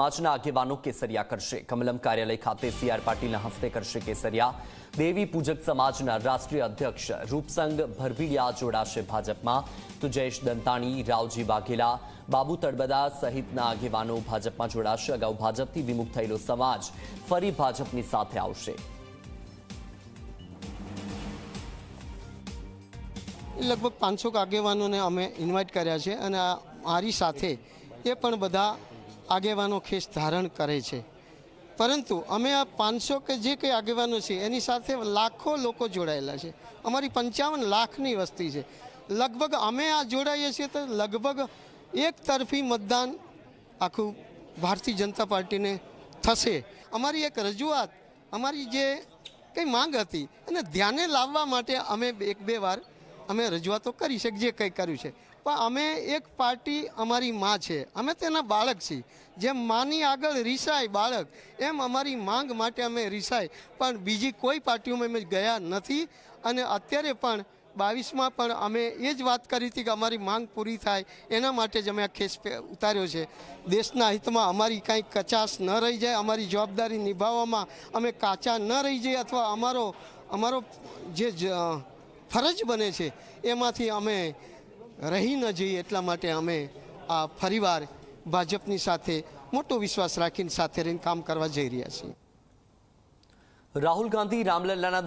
સમાજના આગેવાનો કેસરિયા કરશે. કમલમ કાર્યાલય ખાતે સીઆર પાટીલના હસ્તે કરશે કેસરિયા. દેવી પૂજક સમાજના રાષ્ટ્રીય અધ્યક્ષ રૂપસંગ ભરભીડિયા જોડાશે ભાજપમાં. તો જયેશ દંતાણી, રાવજી વાઘેલા, બાબુ તળબદા સહિતના આગેવાનો ભાજપમાં જોડાશે. અગાઉ ભાજપથી વિમુખ થયેલો સમાજ ફરી ભાજપની સાથે આવશે. લગભગ પાંચસો આગેવાનોને અમે ઇન્વાઇટ કર્યા છે અને મારી સાથે એ પણ બધા આગેવાનો ખેસ ધારણ કરે છે. પરંતુ અમે આ પાંચસો કે જે કંઈ આગેવાનો છે, એની સાથે લાખો લોકો જોડાયેલા છે. અમારી પંચાવન લાખની વસ્તી છે. લગભગ અમે આ જોડાઈએ છીએ તો લગભગ એક તરફી મતદાન આખું ભારતીય જનતા પાર્ટીને થશે. અમારી એક રજૂઆત, અમારી જે કંઈ માંગ હતી, એને ધ્યાને લાવવા માટે અમે એક બે વાર અમે રજૂઆતો કરી છે જે કંઈ કર્યું છે. પણ અમે એક પાર્ટી અમારી માં છે. અમે તેના બાળક છીએ. જેમ માની આગળ રીસાય બાળક, એમ અમારી માંગ માટે અમે રીસાય. પણ બીજી કોઈ પાર્ટીઓમાં અમે ગયા નથી. અને અત્યારે પણ બાવીસમાં પણ અમે એ જ વાત કરી હતી કે અમારી માંગ પૂરી થાય. એના માટે જ અમે આ કેસ ઉતાર્યો છે. દેશના હિતમાં અમારી કાંઈ કચાશ ન રહી જાય, અમારી જવાબદારી નિભાવવામાં અમે કાચા ન રહી જઈએ અથવા અમારો અમારો જ- ફરજ બને છે. એમાંથી અમે રહી ન જઈએ એટલા માટે અમે આ ફરીવાર ભાજપની સાથે મોટો વિશ્વાસ રાખીને સાથે રહીને કામ કરવા જઈ રહ્યા છીએ. રાહુલ ગાંધી રામલલ્લાના